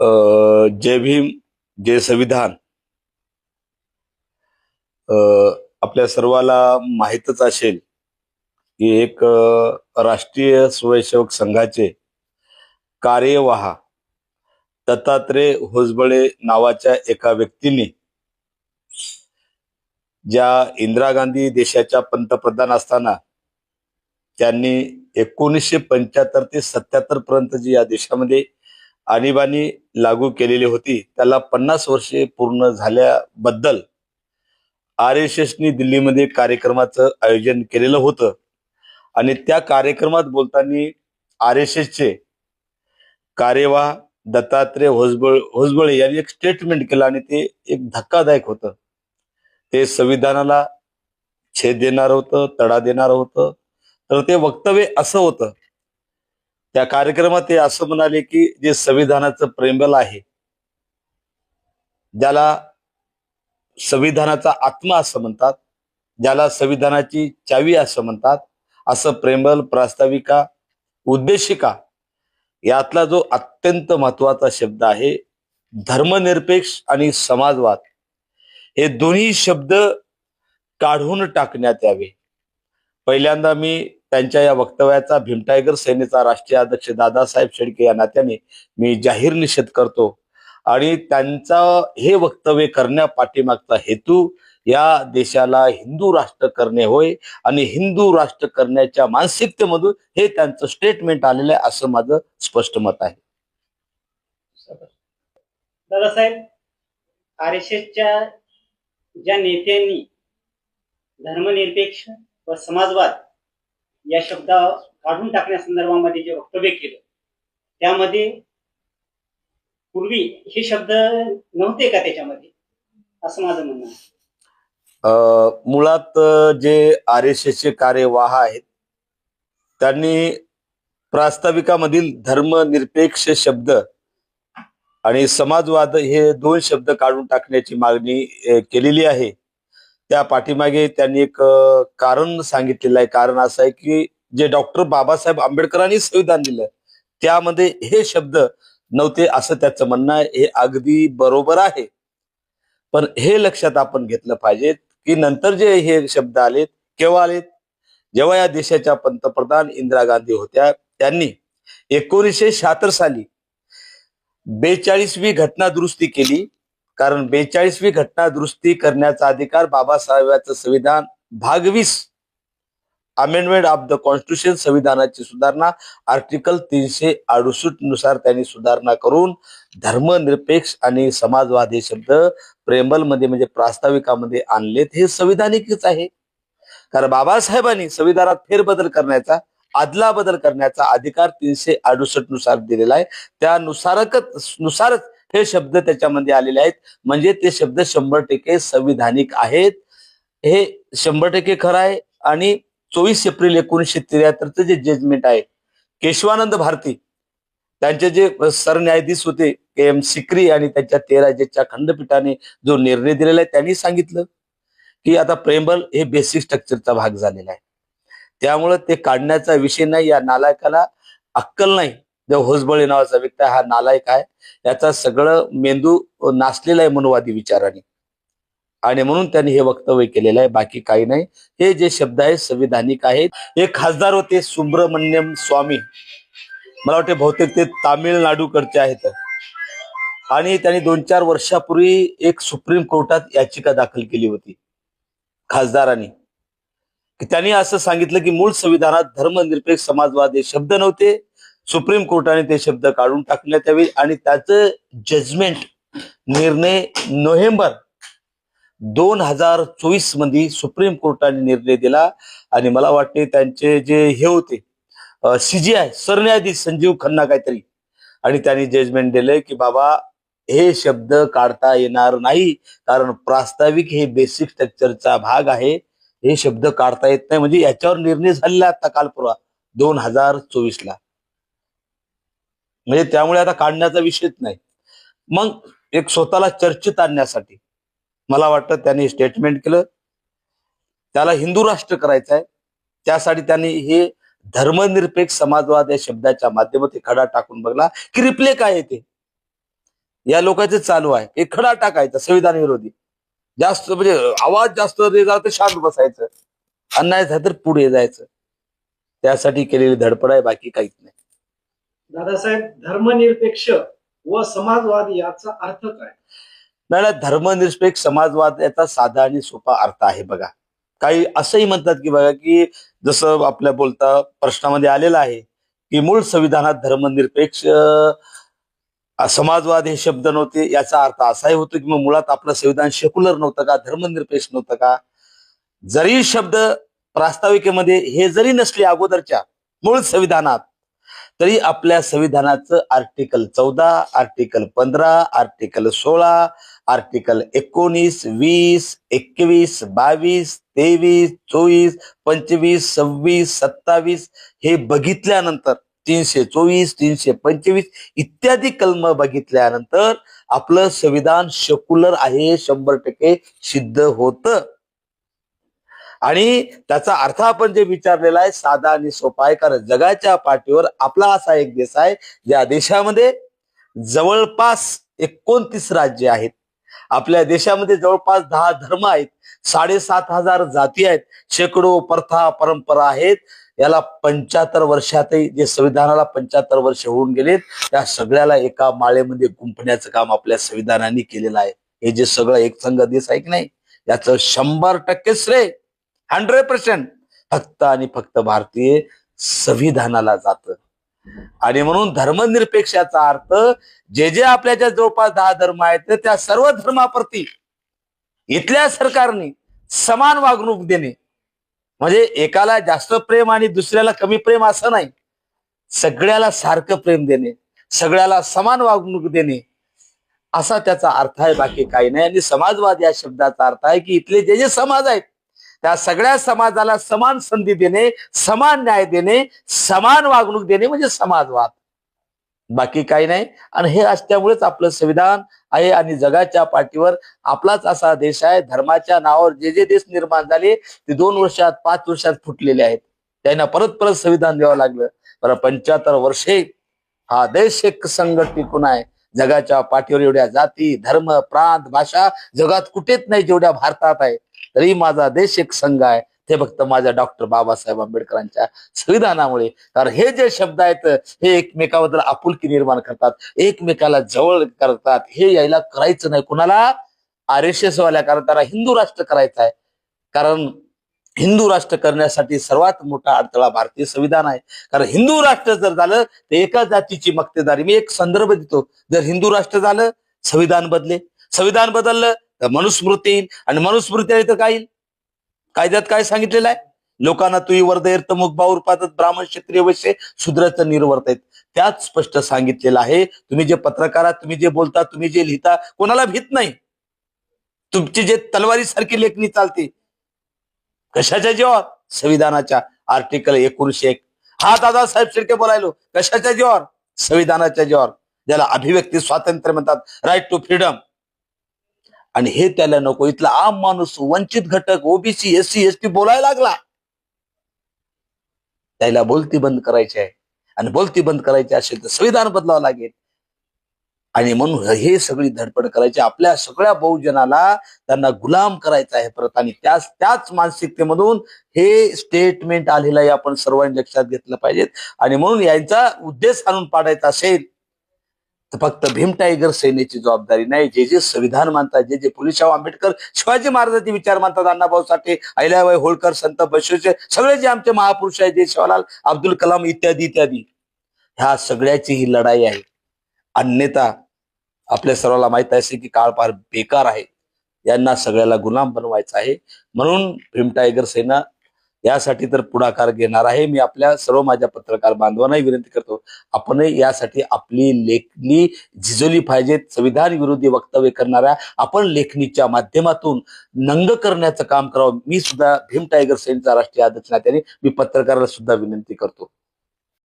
जय भीम जय संविधान. आपल्या सर्वाला माहीतच असेल की एक राष्ट्रीय स्वयंसेवक संघाचे कार्यवाहा दत्तात्रय होसबळे नावाच्या एका व्यक्तीने ज्या इंदिरा गांधी देशाच्या पंतप्रधान असताना त्यांनी एकोणीसशे पंच्याहत्तर ते सत्याहत्तर पर्यंत जी या देशामध्ये आणीबाणी लागू केलेली होती. त्याला पन्नास वर्षे पूर्ण झाल्याबद्दल आर एस एसनी दिल्लीमध्ये कार्यक्रमाचं आयोजन केलेलं होतं. आणि त्या कार्यक्रमात बोलताना आर एस एसचे कार्यवाह दत्तात्रय होसबळ होसबळे यांनी एक स्टेटमेंट केलं आणि ते एक धक्कादायक होतं. ते संविधानाला छेद देणार होतं तडा देणार होतं. तर ते वक्तव्य असं होतं. त्या कार्यक्रमात ते असं म्हणाले की जे संविधानाचं प्रेमबल आहे ज्याला संविधानाचा आत्मा असं म्हणतात ज्याला संविधानाची चावी असं म्हणतात असं प्रेमबल प्रास्ताविका उद्देशिका यातला जो अत्यंत महत्त्वाचा शब्द आहे धर्मनिरपेक्ष आणि समाजवाद हे दोन्ही शब्द काढून टाकण्यात यावे. पहिल्यांदा मी त्यांच्या या वक्तव्याचा भीमटायगर सेनेचा राष्ट्रीय अध्यक्ष दादासाहेब शेडके या नात्याने मी जाहीर निषेध करतो. आणि त्यांचा हे वक्तव्य करण्या पाठीमागचा हेतू या देशाला हिंदू राष्ट्र करणे होय आणि हिंदू राष्ट्र करण्याच्या मानसिकतेमधून हे त्यांचं स्टेटमेंट आलेलं आहे असं माझं स्पष्ट मत आहे. दादासाहेब आर एस एसच्या ज्या नेत्यांनी धर्मनिरपेक्ष व समाजवाद या शब्द काढून टाकण्यासंदर्भामध्ये जे वक्तव्य केलं त्यामध्ये पूर्वी हे शब्द नव्हते का त्याच्यामध्ये? असं माझं म्हणणं आहे. मुळात जे आर एस एसचे कार्यवाह आहेत त्यांनी प्रास्ताविकामधील धर्मनिरपेक्ष शब्द आणि समाजवाद हे दोन शब्द काढून टाकण्याची मागणी केलेली आहे. त्या पाठीमागे त्यांनी एक कारण सांगितलेलं आहे. कारण असं आहे की जे डॉक्टर बाबासाहेब आंबेडकरांनी संविधान दिलं त्यामध्ये हे शब्द नव्हते असं त्याचं म्हणणं आहे. हे अगदी बरोबर आहे. पण हे लक्षात आपण घेतलं पाहिजे की नंतर जे हे शब्द आलेत केव्हा आलेत? जेव्हा या देशाच्या पंतप्रधान इंदिरा गांधी होत्या त्यांनी एकोणीसशे शहात्तर साली बेचाळीसवी घटना दुरुस्ती केली. कारण बेचाळीसवी घटना दुरुस्ती करण्याचा अधिकार बाबासाहेबांचं संविधान भाग वीस. अमेंडमेंट ऑफ द कॉन्स्टिट्यूशन संविधानाची सुधारणा आर्टिकल तीनशे अडुसष्टनुसार त्यांनी सुधारणा करून धर्मनिरपेक्ष आणि समाजवादी शब्द प्रेमलमध्ये म्हणजे प्रास्ताविकामध्ये आणलेत हे संविधानिकच आहे. कारण बाबासाहेबांनी संविधानात फेरबदल करण्याचा आदला बदल करण्याचा अधिकार तीनशे अडुसष्टनुसार दिलेला आहे. त्यानुसारकच नुसारच हे शब्द त्याच्यामध्ये आलेले आहेत. म्हणजे ते शब्द शंभर टक्के संविधानिक आहेत. हे शंभर टक्के खरं आहे. आणि चोवीस एप्रिल एकोणीसशे त्र्याहत्तरचं जे जजमेंट आहे केशवानंद भारती त्यांचे जे सरन्यायाधीश होते के एम सिक्री आणि त्यांच्या तेरा जजच्या खंडपीठाने जो निर्णय दिलेला आहे त्यांनी सांगितलं की आता प्रेमबल हे बेसिक स्ट्रक्चरचा भाग झालेला आहे. त्यामुळं ते काढण्याचा विषय नाही या नालायकाला अक्कल नाही. जो होसबळे नावाचा व्यक्ती हा नालायक आहे. याचा सगळं मेंदू नाचलेला आहे मनुवादी विचाराने. आणि म्हणून त्यांनी हे वक्तव्य केलेलं आहे बाकी काही नाही. हे जे शब्द आहेत संविधानिक आहेत. हे खासदार होते सुब्रमण्यम स्वामी. मला वाटते बहुतेक ते तामिळनाडूकडचे आहेत. आणि त्यांनी दोन चार वर्षापूर्वी एक सुप्रीम कोर्टात याचिका दाखल केली होती खासदारांनी. की त्यांनी असं सांगितलं की मूळ संविधानात धर्मनिरपेक्ष समाजवाद हे शब्द नव्हते. सुप्रीम कोर्टाने ते शब्द काढून टाकण्यात यावे आणि त्याचं जजमेंट निर्णय नोव्हेंबर दोन हजार चोवीसमध्ये सुप्रीम कोर्टाने निर्णय दिला. आणि मला वाटते त्यांचे जे हे होते सीजीआय सरन्यायाधीश संजीव खन्ना काहीतरी आणि त्यांनी जजमेंट दिलंय की बाबा हे शब्द काढता येणार नाही कारण प्रास्ताविक हे बेसिक स्ट्रक्चरचा भाग आहे. हे शब्द काढता येत नाही. म्हणजे याच्यावर निर्णय झालेला आता काल परवा दोन हजार चोवीस ला. म्हणजे त्यामुळे आता काढण्याचा विषयच नाही. मग एक स्वतःला चर्चेत आणण्यासाठी मला वाटतं त्यांनी स्टेटमेंट केलं. त्याला हिंदू राष्ट्र करायचं आहे त्यासाठी त्यांनी हे धर्मनिरपेक्ष समाजवाद या शब्दाच्या माध्यमातून खडा टाकून बघला की रिप्ले काय येते या लोकांचे चालू आहे. एक खडा टाकायचा संविधान विरोधी. जास्त म्हणजे आवाज जास्त झाला तर शांत बसायचं. अन्याय झाला तर पुढे जायचं. त्यासाठी केलेली धडपड आहे बाकी काहीच नाही. दादासाहेब धर्मनिरपेक्ष व समाजवाद याचा अर्थ काय? नाही नाही, धर्मनिरपेक्ष समाजवाद याचा साधा आणि सोपा अर्थ आहे बघा. काही असंही म्हणतात की बघा की जसं आपल्या बोलता प्रश्नामध्ये आलेलं आहे की मूळ संविधानात धर्मनिरपेक्ष समाजवाद हे शब्द नव्हते याचा अर्थ असाही होतो की मग मुळात आपलं संविधान सेक्युलर नव्हतं का धर्मनिरपेक्ष नव्हतं का? जरी शब्द प्रास्ताविकेमध्ये हे जरी नसले अगोदरच्या मूळ संविधानात तरी आपल्या संविधानाचं आर्टिकल चौदा आर्टिकल पंधरा आर्टिकल सोळा आर्टिकल एकोणीस वीस एकवीस बावीस तेवीस चोवीस पंचवीस सव्वीस सत्तावीस हे बघितल्यानंतर तीनशे चोवीस तीनशे पंचवीस इत्यादी कलम बघितल्यानंतर आपलं संविधान सेक्युलर आहे शंभर टक्के सिद्ध होतं. आणि त्याचा अर्थ आपण जे विचारलेला आहे साधा आणि सोपा आहे. कारण जगाच्या पाठीवर आपला असा एक देश आहे ज्या देशामध्ये जवळपास एकोणतीस राज्य आहेत. आपल्या देशामध्ये जवळपास दहा धर्म आहेत. साडेसात हजार जाती आहेत. शेकडो प्रथा परंपरा आहेत. याला पंच्याहत्तर वर्षातही जे संविधानाला पंच्याहत्तर वर्ष होऊन गेलेत त्या सगळ्याला एका माळेमध्ये गुंफण्याचं काम आपल्या संविधानाने केलेलं आहे. हे जे सगळं एक संघ देश आहे की नाही? याचं शंभर टक्के श्रेय. Hundred percent. फक्त आणि फक्त भारतीय संविधानाला जात. आणि म्हणून धर्मनिरपेक्षाचा अर्थ जे जे आपल्याच्या जवळपास दहा धर्म आहेत त्या सर्व धर्माप्रती इथल्या सरकारने समान वागणूक देणे. म्हणजे एकाला जास्त प्रेम आणि दुसऱ्याला कमी प्रेम असं नाही. सगळ्याला सारखं प्रेम देणे. सगळ्याला समान वागणूक देणे. असा त्याचा अर्थ आहे. बाकी काही नाही. आणि समाजवाद या शब्दाचा अर्थ आहे की इथले जे जे समाज आहेत त्या सगळ्या समाजाला समान संधी देणे समान न्याय देणे समान वागणूक देणे म्हणजे समाजवाद. बाकी काही नाही. आणि हे असल्यामुळेच आपलं संविधान आहे आणि जगाच्या पाठीवर आपलाच असा देश आहे. धर्माच्या नावावर जे जे देश निर्माण झाले ते दोन वर्षात पाच वर्षात फुटलेले आहेत. त्यांना परत परत संविधान द्यावं लागलं. बरं पंच्याहत्तर वर्षे हा देश एक संघट टिकून आहे. जगाच्या पाठीवर एवढ्या जाती धर्म प्रांत भाषा जगात कुठेच नाही जेवढ्या भारतात आहे. तरी माझा देश एक संघ आहे. ते फक्त माझ्या डॉक्टर बाबासाहेब आंबेडकरांच्या संविधानामुळे. कारण हे जे शब्द आहेत हे एकमेकाबद्दल आपुलकी निर्माण करतात एकमेकाला जवळ करतात हे यायला करायचं नाही. कुणाला? आर एस एस वाल्या कारण त्याला हिंदू राष्ट्र करायचं आहे. कारण हिंदू राष्ट्र करण्यासाठी सर्वात मोठा अडथळा भारतीय संविधान आहे. कारण हिंदू राष्ट्र जर झालं तर एका जातीची मक्तेदारी. मी एक संदर्भ देतो. जर हिंदू राष्ट्र झालं संविधान बदले. संविधान बदललं तर मनुस्मृती येईल. आणि मनुस्मृती आली तर काय येईल? कायद्यात काय सांगितलेलं आहे? लोकांना तुई वर्धयर्थ मुख बाऊर पाहतात ब्राह्मण क्षत्रिय वैश्य शूद्राचं निर्वर्त आहेत. त्यात स्पष्ट सांगितलेलं आहे. तुम्ही जे पत्रकार आहात तुम्ही जे बोलता तुम्ही जे लिहिता कोणाला भीत नाही. तुमची जे तलवारी सारखी लेखणी चालते कशाच्या जीवावर? संविधानाच्या आर्टिकल एकोणीशे एक. हा दादासाहेब शिर्के बोलायलो. कशाच्या जीवावर? संविधानाच्या जीवावर. ज्याला अभिव्यक्ती स्वातंत्र्य म्हणतात. राईट टू फ्रीडम आणि हे त्याला नको. इथला आम माणूस वंचित घटक OBC SC ST S T बोलायला लागला. त्याला बोलती बंद करायची आहे. आणि बोलती बंद करायची असेल तर संविधान बदलावं लागेल. आणि म्हणून हे सगळी धडपड करायची. आपल्या सगळ्या बहुजनाला त्यांना गुलाम करायचं आहे परत. आणि त्याच त्याच मानसिकतेमधून हे स्टेटमेंट आलेलं आहे आपण सर्वांनी लक्षात घेतलं पाहिजेत. आणि म्हणून यांचा उद्देश आणून पाडायचा असेल तर फक्त भीम टायगर सेनेची जबाबदारी नाही. जे जे संविधान मानतात जे जे पुलिसाव आंबेडकर शिवाजी महाराजांचे विचार मानतात अण्णाभाऊ साठे अहिल्याबाई होळकर संत बशोचे सगळे जे आमचे महापुरुष आहेत जे शिवालाल अब्दुल कलाम इत्यादी इत्यादी ह्या सगळ्याची ही लढाई आहे. अन्यथा आपल्या सर्वांना माहीत असेल की काळ फार बेकार आहे. यांना सगळ्याला गुलाम बनवायचं आहे. म्हणून भीम टायगर सेना यासाठी तर पुढाकार घेणार आहे. मी आपल्या सर्व माझ्या पत्रकार बांधवांनाही विनंती करतो आपणही यासाठी आपली लेखणी झिजवली पाहिजेत संविधान विरोधी वक्तव्य करणाऱ्या आपण लेखणीच्या माध्यमातून नंग करण्याचं काम करावं. मी सुद्धा भीम टायगर सेनेचा राष्ट्रीय अध्यक्ष नात्याने मी पत्रकाराला सुद्धा विनंती करतो.